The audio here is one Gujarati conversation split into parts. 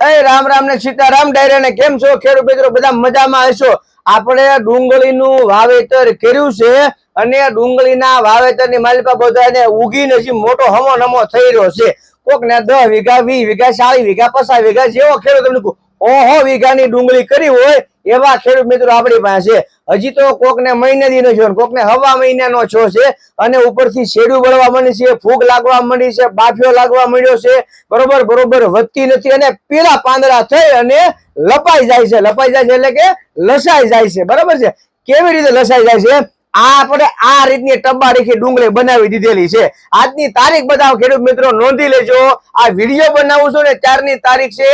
એ રામ રામ ને સીતારામ ડાયરે ને કેમ છો? ખેડૂત મિત્રો, બધા મજામાં હશો? આપણે ડુંગળીનું વાવેતર કર્યું છે અને ડુંગળીના વાવેતરની માલિકા બધાને ઉગીને ને મોટો હમો નમો થઈ રહ્યો છે. કોક ને દસ વીઘા, વીસ વીઘા, ચાલીસ વીઘા, પચાસ વીઘા જેવો ખેડૂત તમને ઓહો, વીઘાની ડુંગળી કરી હોય એવા ખેડૂત મિત્રો આપણી પાસે હજી તો કોકને મહિને દીનો છો કોકને હવા મહિનાનો છો છે અને ઉપરથી શેડું બળવા માંડી છે, ફૂગ લાગવા માંડી છે, બાફિયો લાગવા માંડ્યો છે. બરોબર બરોબર, વધતી નથી અને પીળા પાંદડા થઈ અને લપાઈ જાય છે. લપાઈ જાય છે એટલે કે લસાઈ જાય છે. બરાબર છે? કેવી રીતે લસાઈ જાય છે? આપણે આ રીતની ટબ્બારીખી ડુંગળી બનાવી દીધેલી છે. આજની તારીખ બધા ખેડૂત મિત્રો નોંધી લેજો. આ વીડિયો બનાવું છું ને ચારની તારીખ છે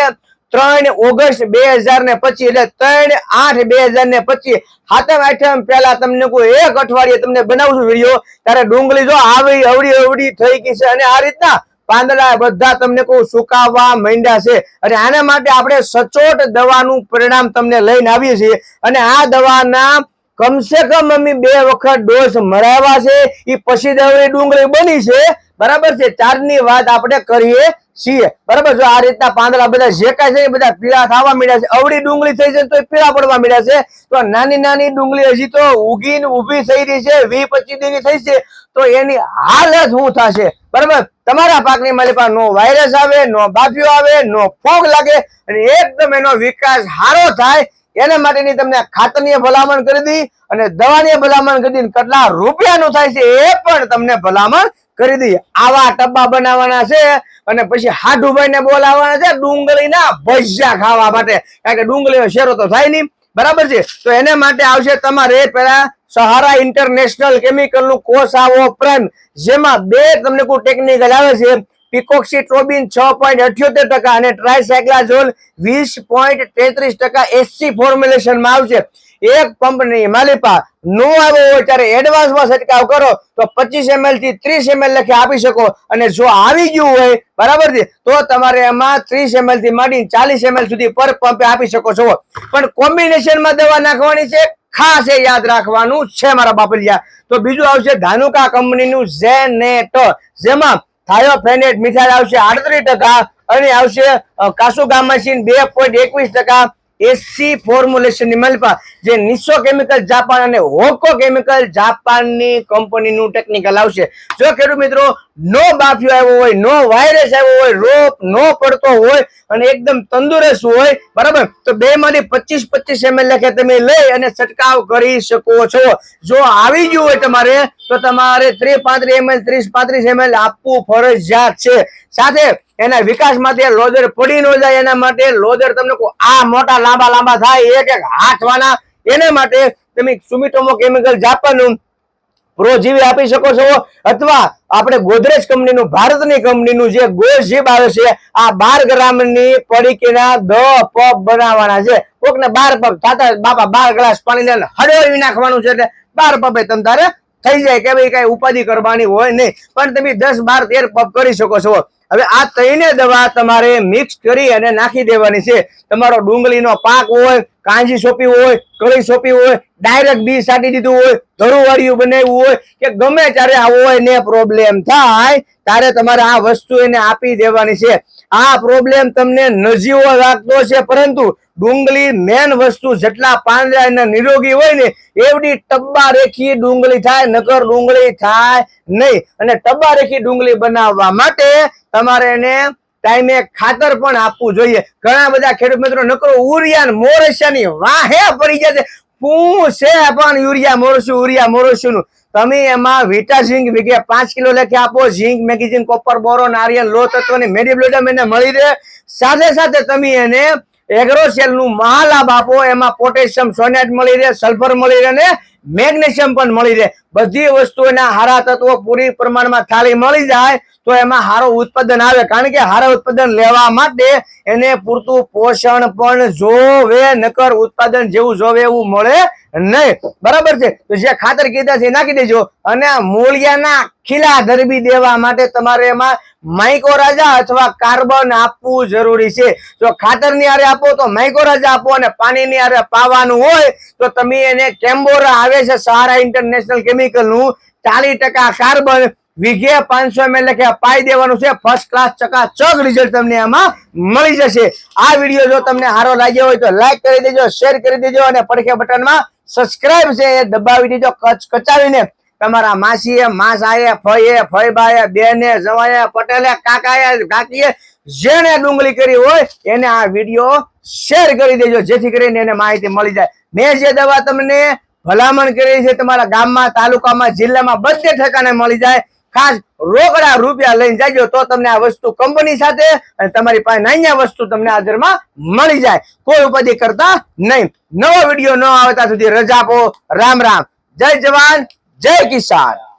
ત્રણ ઓગસ્ટ બે હજાર ને પચીસ, એટલે ત્રણ આઠ બે હજાર ને પચીસ. સાતમ આઠમ પહેલા તમને કોઈ એક અઠવાડિયે તમને બનાવશું વીડિયો ત્યારે ડુંગળી જો આવી અવડી અવડી થઈ ગઈ છે અને આ રીતના પાંદડા બધા તમને કહું, સુકાવા માંડ્યા છે. અને આના માટે આપણે સચોટ દવાનું પરિણામ તમને લઈને આવીએ છીએ. અને આ દવાના કમસે કમ અમે બે વખત ડોઝ મરાવ્યા છે. એ પછી દવડી ડુંગળી બની છે. બરાબર છે? ચારની વાત આપણે કરીએ. છીએ. બરાબર? જો આ રીતના પાંદડા બધા જે કાંઈ છે, એ બધા પીળા થવા મળ્યા છે. અવળી ડુંગળી થઈ છે તો એ પીળા પડવા મળ્યા છે. તો નાની નાની ડુંગળી હજી તો ઉગીને ઊભી થઈ રહી છે વી પચીસ દિનની થઈ છે. તો એની હાલત શું થશે? બરાબર? તમારા પાકની માલિકા નો વાયરસ આવે, નો બાફિયો આવે, નો ફોગ લાગે અને એકદમ એનો વિકાસ સારો થાય, એના માટેની તમને ખાતરની ભલામણ કરી દી અને દવાની ભલામણ કરી દી કેટલા રૂપિયાનું થાય છે એ પણ તમને ભલામણ કરી દઈએ. આવા ટબ્બા બનાવવાના છે અને પછી હાડુભાઈ ને બોલાવવાના છે ડુંગળીના ભજીયા ખાવા માટે. કારણ કે ડુંગળીનો શેરો તો થાય નહીં. બરાબર છે? તો એને માટે આવશે તમારે પેલા સહારા ઇન્ટરનેશનલ કેમિકલનું કોર્સ આવો પ્રાઇમ જેમાં બે તમને કોઈ ટેકનિકલ આવે છે. પિકોક્સી ટ્રોબિન છ પોઈન્ટ અઠ્યોતેર ટકા અને ટ્રાયસાયક્લાઝોલ વીસ પોઈન્ટ તેત્રીસ ટકા એસસી ફોર્મ્યુલેશનમાં આવશે. એક પંપની માલિપા નો આવ્યો હોય ત્યારે એડવાન્સમાં છંટકાવ કરો, તો પચીસ એમએલથી ત્રીસ એમએલ લખી આપી શકો. અને જો આવી ગયું હોય, બરાબર છે, તો તમારે એમાં ત્રીસ એમએલથી માંડી ચાલીસ એમએલ સુધી પર પંપે આપી શકો છો. પણ કોમ્બિનેશનમાં દવા નાખવાની છે, ખાસ એ યાદ રાખવાનું છે મારા બાપલિયા. તો બીજું આવશે ધાનુકા કંપનીનું ઝેનેટ જેમાં થાયોફેનેટ મિથાઇલ આવશે આડત્રીસ ટકા અને આવશે કાસુગામાસીન બે પોઈન્ટ એકવીસ ટકા એસી ફોર્મ્યુલેશનની મલપા જે નિસો કેમિકલ જાપાન અને હોકો કેમિકલ જાપાનની કંપનીનું ટેકનિકલ આવશે. જો ખેડૂત મિત્રો, નો બાફિયો આવ્યો હોય, નો વાયરસ આવ્યો હોય, રોપ નો પડતો હોય અને એકદમ તંદુરસ્ત હોય, બરાબર? તો બે માંથી પચીસ પચીસ એમએલ લેખે તમે લઈ અને છંટકાવ કરી શકો છો. જો આવી ગયું હોય તમારે, તો તમારે ત્રીસ પાંત્રીસ એમએલ ત્રીસ પાંત્રીસ એમએલ આપવું ફરજિયાત છે. સાથે એના વિકાસ માટે લોદર પડી ન જાય એના માટે લોદર તમને આ મોટા લાંબા લાંબા થાય, એક એક હાથવાના. એના માટે તમે સુમિટોમો કેમિકલ જાપાનનું પ્રોજીવી આપી શકો છો. અથવા આપણે ગોદરેજ કંપનીનું, ભારતની કંપનીનું જે ગોજીબ આવે છે, આ બાર ગ્રામની પડીકીના દ પપ બનાવવાના છે. કોકને બાર પગ થતા બાપા બાર ગ્લાસ પાણી હળવળી નાખવાનું છે એટલે બાર પગે તમ તારે થઈ જાય કે ભાઈ કઈ ઉપાધિ કરવાની હોય નહીં. પણ તમે દસ બાર તેર પપ કરી શકો છો. હવે આ ત્રણે દવા તમારે મિક્સ કરી અને નાખી દેવાની છે. તમારો ડુંગળીનો પાક હોય, કાંજી સોંપી હોય, કળી સોંપી હોય ડાયરેક્ટ બી સાટી દીધું હોય, ધરુવાળિયું બનાવ્યું હોય, કે ગમે ત્યારે આવો હોય, ને પ્રોબ્લેમ થાય, ત્યારે તમારે આ વસ્તુ એને આપી દેવાની છે. આ પ્રોબ્લેમ તમને નજીવો લાગતો છે, પરંતુ ડુંગળી મેન વસ્તુ જેટલા પાંદડા એના નિરોગી હોય ને, એવડી ટબ્બા રેખી ડુંગળી થાય, નકર ડુંગળી થાય નહીં. અને ટબ્બા રેખી ડુંગળી બનાવવા માટે તમારે એને ટાઈમે ખાતર પણ આપવું જોઈએ. ઘણા બધા ખેડૂત મિત્રો, નકરો ઉરિયા ને મોરસિયાની વાહે પડી જાય છે શું છે પણ યુરિયા મોરશું યુરિયા મોરશું નું તમે એમાં વિટા ઝીંક વીઘે પાંચ કિલો લેખે આપો ઝીંક મેગેઝીન કોપર બોરોન નારિયેલ લો તત્વની મેડિબ્લોડમ એને મળી રહે. સાથે સાથે તમે એને એગ્રોસેલનું મહાલાભ આપો, એમાં પોટેશિયમ સોનેટ મળી રહે સલ્ફર મળી રહે ને મેગ્નેશિયમ પણ મળી રહે. બધી વસ્તુઓના હારા તત્વો પૂરી પ્રમાણમાં થાળી મળી જાય તો એમાં સારું ઉત્પાદન આવે. કારણ કે સારા ઉત્પાદન લેવા માટે એને પૂરતું પોષણ પણ જોવે, નકર ઉત્પાદન જેવું જોવે એવું મળે નહીં. બરાબર છે? તો જે ખાતર કીધા છે નાખી દેજો. અને મૂળિયાના ખીલા ધરબી દેવા માટે તમારે એમાં માઇકોરાજા અથવા કાર્બન આપવું જરૂરી છે. જો ખાતરની આરે આપો તો માઇકોરાજા આપો અને પાણીની આરે પાવાનું હોય તો તમે એને કેમ્બોરા આવે છે સહારા ઇન્ટરનેશનલ કેમિકલનું. ચાલીસ ટકા કાર્બન, વીઘે પાંચસો એમએલ લખે પાઈ દેવાનું છે. ફર્સ્ટ ક્લાસ ચકાચક રિઝલ્ટ તમને આમાં મળી જશે. આ વીડિયો જો તમને સારો લાગ્યો હોય તો લાઈક કરી દેજો શેર કરી દેજો અને પડખે બટનમાં સબસ્ક્રાઇબ છે એ દબાવી દેજો કચ કચાવીને તમારા માસીએ, માસાએ, ફઈએ, ફઈબાએ, બેને, જવાએ, પટેલે, કાકાએ, કાકીએ જેને ડુંગળી કરી હોય એને આ વીડિયો શેર કરી દેજો, જેથી કરીને એને માહિતી મળી જાય. મેં જે દવા તમને ભલામણ કરી છે, તમારા ગામમાં, તાલુકામાં, જિલ્લામાં બધે ઠેકાણે મળી જાય. ખાસ રોકડા રૂપિયા લઈને જાજો, તો તમને આ વસ્તુ કંપની સાથે અને તમારી પાસે નાન્યા વસ્તુ તમને હાજરમાં મળી જાય. કોઈ ઉપાધિ કરતા નહીં. નવો વીડિયો ન આવે ત્યાં સુધી રજા આપો. રામ રામ. જય જવાન. જય કિસાન.